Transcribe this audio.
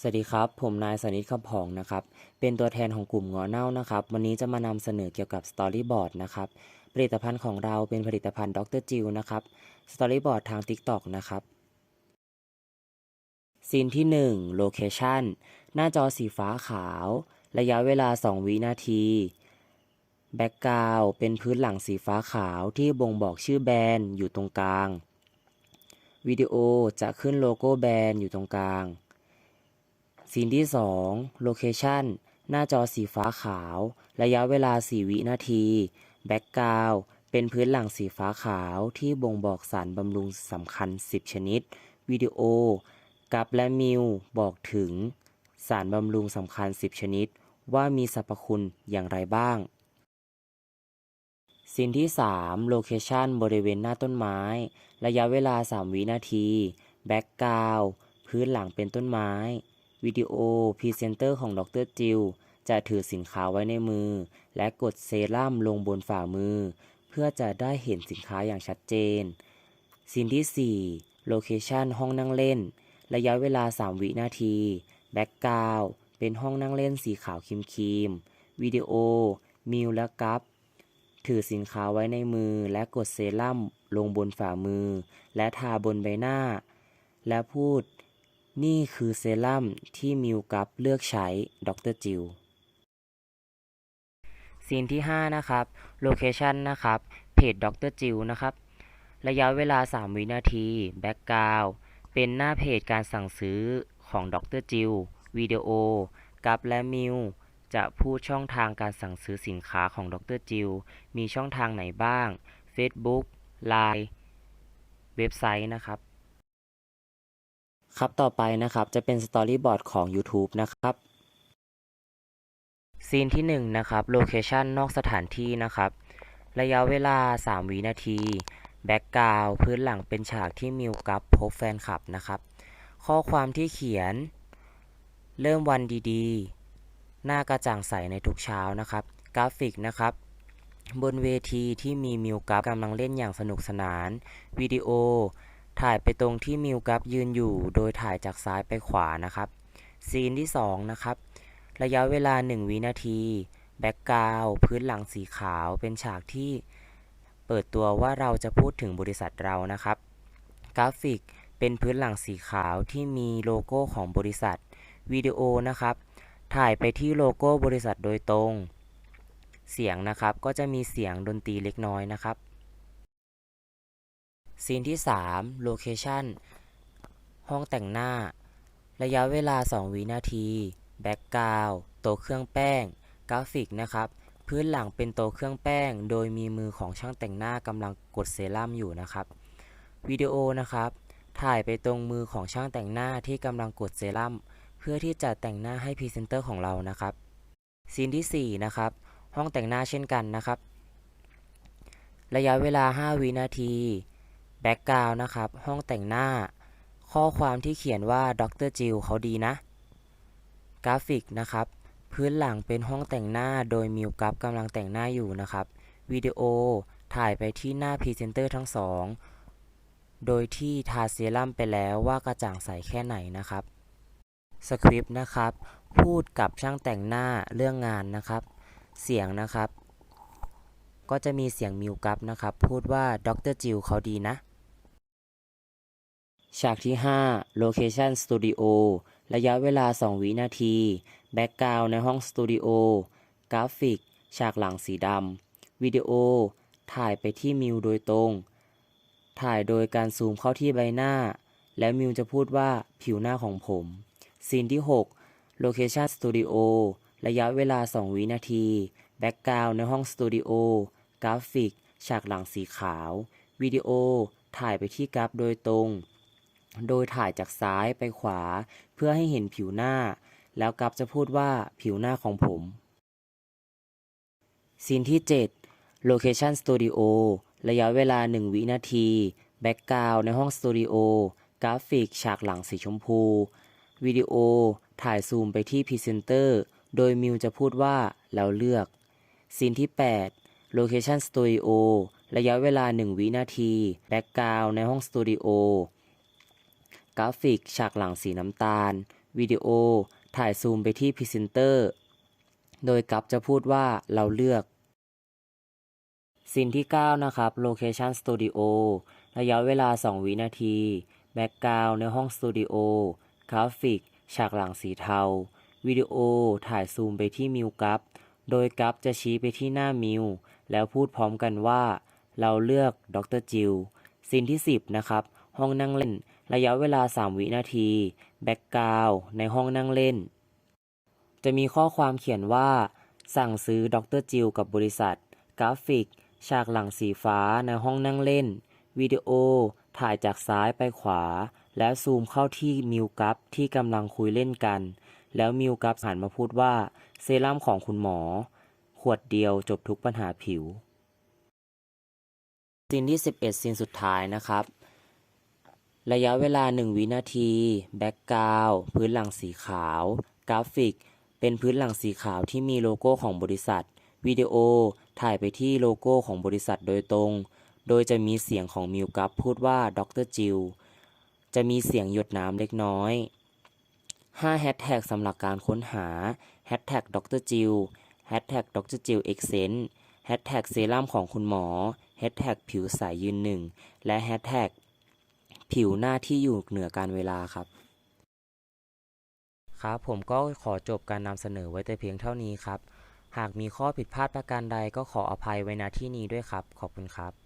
สวัสดีครับ ผมนายสนิทคำผองนะครับ เป็นตัวแทนของกลุ่มงอเน่านะครับ วันนี้จะมานำเสนอเกี่ยวกับสตอรี่บอร์ดนะครับ ผลิตภัณฑ์ของเราเป็นผลิตภัณฑ์ดรจิวนะครับ สตอรี่บอร์ดทาง TikTok นะครับ ซีนที่1โลเคชันหน้าจอสีฟ้าขาว ระยะเวลา 2 วินาที แบ็กกราวเป็นพื้นหลังสีฟ้าขาวที่บ่งบอกชื่อแบรนด์อยู่ตรงกลาง วิดีโอจะขึ้นโลโก้แบรนด์อยู่ตรงกลาง ซีนที่ 2 โลเคชันหน้าจอสีฟ้าขาว ระยะเวลา 4 วินาที แบ็กกราวเป็นพื้นหลังสีฟ้าขาวที่บ่งบอกสารบำรุงสำคัญ 10 ชนิด วิดีโอ กับและมิวบอกถึง สารบำรุงสำคัญ 10 ชนิด ว่ามีสรรพคุณอย่างไรบ้างซีนที่ 3 โลเคชันบริเวณหน้าต้นไม้ ระยะเวลา 3 วินาที แบ็กกราวพื้นหลังเป็นต้นไม้ วิดีโอพรีเซนเตอร์ของดรจิลจะถือสินค้าไว้ในมือ และกดเซรั่มลงบนฝ่ามือ เพื่อจะได้เห็นสินค้าอย่างชัดเจนซีนที่ 4 โลเคชันห้องนั่งเล่น ระยะเวลา 3 วินาที แบ็กกราวเป็นห้องนั่งเล่นสีขาวครีมๆวิดีโอ มิวและกัฟถือสินค้าไว้ในมือและกดเซรั่มลงบนฝ่ามือ และทาบนใบหน้า และพูด นี่คือเซรั่มที่มิวกับเลือกใช้ดรจิลซีนที่ 5 นะครับ โลเคชันนะครับ เพจดรจิลนะครับ ระยะเวลา 3 วินาที แบ็กกราวเป็นหน้าเพจการสั่งซื้อของดรจิลวิดีโอ กับและมิวจะพูดช่องทางการสั่งซื้อสินค้าของดรจิลมีช่องทางไหนบ้าง Facebook Line เว็บไซต์นะครับ ครับต่อไปนะครับจะเป็นสตอรี่บอร์ดของ YouTube นะครับซีนที่1นะครับโลเคชันนอกสถานที่นะครับ ระยะเวลา 3 วินาทีแบ็กกราวพื้นหลังเป็นฉากที่มิวกับพบแฟนคลับนะครับ ข้อความที่เขียน เริ่มวันดีๆ หน้ากระจ่างใสในทุกเช้านะครับ กราฟิกนะครับ บนเวทีที่มีมิวกับกำลังเล่นอย่างสนุกสนาน วิดีโอ ถ่ายไปตรงที่มิวกับยืนอยู่ โดยถ่ายจากซ้ายไปขวานะครับ ซีนที่ 2 นะครับ ระยะเวลา 1 วินาที แบ็กกราวพื้นหลังสีขาวเป็นฉากที่เปิดตัวว่าเราจะพูดถึงบริษัทเรานะครับ กราฟิกเป็นพื้นหลังสีขาวที่มีโลโก้ของบริษัท วิดีโอนะครับ ถ่ายไปที่โลโก้บริษัทโดยตรง เสียงนะครับก็จะมีเสียงดนตรีเล็กน้อยนะครับ ซีนที่ 3 โลเคชันห้องแต่งหน้า ระยะเวลา 2 วินาที แบ็กกราวโต๊ะเครื่องแป้ง กราฟิกนะครับ พื้นหลังเป็นโต๊ะเครื่องแป้ง โดยมีมือของช่างแต่งหน้ากำลังกดเซรั่มอยู่นะครับ วิดีโอนะครับ ถ่ายไปตรงมือของช่างแต่งหน้าที่กำลังกดเซรั่ม เพื่อที่จะแต่งหน้าให้พรีเซนเตอร์ของเรานะครับ ซีนที่ 4 นะครับ ห้องแต่งหน้าเช่นกันนะครับ ระยะเวลา 5 วินาที บ็กกราวนะครับ ห้องแต่งหน้า ข้อความที่เขียนว่าดรจิลเขาดีนะ กราฟิกนะครับ พื้นหลังเป็นห้องแต่งหน้าโดยมิวกับกำลังแต่งหน้าอยู่นะครับ วิดีโอถ่ายไปที่หน้าพรีเซนเตอร์ทั้งสอง โดยที่ทาเซรั่มไปแล้วว่ากระจ่างใสแค่ไหนนะครับ สคริปต์นะครับ พูดกับช่างแต่งหน้าเรื่องงานนะครับ เสียงนะครับ ก็จะมีเสียงมิวกับนะครับ พูดว่าดรจิลเขาดีนะ ฉากที่5 Location Studio ระยะเวลา 2 วินาที แบ็กกราวในห้องสตูดิโอ กราฟิก ฉากหลังสีดำ วิดีโอ ถ่ายไปที่มิวโดยตรง ถ่ายโดยการซูมเข้าที่ใบหน้า และมิวจะพูดว่าผิวหน้าของผม ซีนที่ 6 Location Studio ระยะเวลา 2 วินาที แบ็กกราวในห้องสตูดิโอ กราฟิก ฉากหลังสีขาว วิดีโอ ถ่ายไปที่กราฟโดยตรง โดยถ่ายจากซ้ายไปขวา เพื่อให้เห็นผิวหน้า แล้วกราฟจะพูดว่าผิวหน้าของผมซีนที่ 7 Location Studio ระยะเวลา 1 วินาที แบ็กกราวในห้องสตูดิโอกราฟิกฉากหลังสีชมพู วิดีโอ ถ่ายซูมไปที่พรีเซนเตอร์ โดยมิวจะพูดว่าแล้วเลือกซีนที่ 8 Location Studio ระยะเวลา 1 วินาที แบ็กกราวในห้องสตูดิโอ กราฟิก ฉากหลังสีน้ำตาล วิดีโอ ถ่ายซูมไปที่พรีเซนเตอร์ โดยกัฟจะพูดว่าเราเลือกซีนที่ 9 นะครับ Location Studio ระยะเวลา 2 วินาที แบ็กกราวในห้องสตูดิโอกราฟิก ฉากหลังสีเทา วิดีโอ ถ่ายซูมไปที่มิวกัฟโดยกัฟจะชี้ไปที่หน้ามิว แล้วพูดพร้อมกันว่า เราเลือกดรจิลซีนที่ 10 นะครับ ห้องนั่งเล่น ระยะเวลา 3 วินาที แบ็กกราวในห้องนั่งเล่น จะมีข้อความเขียนว่า สั่งซื้อดรจิลกับบริษัท กราฟิก ฉากหลังสีฟ้าในห้องนั่งเล่น วิดีโอ ถ่ายจากซ้ายไปขวา แล้วซูมเข้าที่มิวกัฟที่กำลังคุยเล่นกัน แล้วมิวกัฟหันมาพูดว่า เซรั่มของคุณหมอ ขวดเดียวจบทุกปัญหาผิวซีนที่ 11ซีนสุดท้ายนะครับ ระยะเวลา 1 วินาที แบ็กกราวพื้นหลังสีขาว กราฟิก เป็นพื้นหลังสีขาวที่มีโลโก้ของบริษัท วิดีโอ ถ่ายไปที่โลโก้ของบริษัทโดยตรง โดยจะมีเสียงของมิวกัฟพูดว่าดรจิลจะมีเสียงหยดน้ำเล็กน้อย 5 แฮชแท็กสำหรับการค้นหาแฮชแท็กดรจิลแฮชแท็กดรจิลเอ็กเซนแฮชแท็กเซรั่มของคุณหมอแฮชแท็กผิวใสยยืนหนึ่ง และแฮชแท็ก ผิวหน้าที่อยู่เหนือการเวลาครับ ครับผมก็ขอจบการนำเสนอไว้แต่เพียงเท่านี้ครับ หากมีข้อผิดพลาดประการใดก็ขออภัยไว้ณที่นี้ด้วยครับ ขอบคุณครับ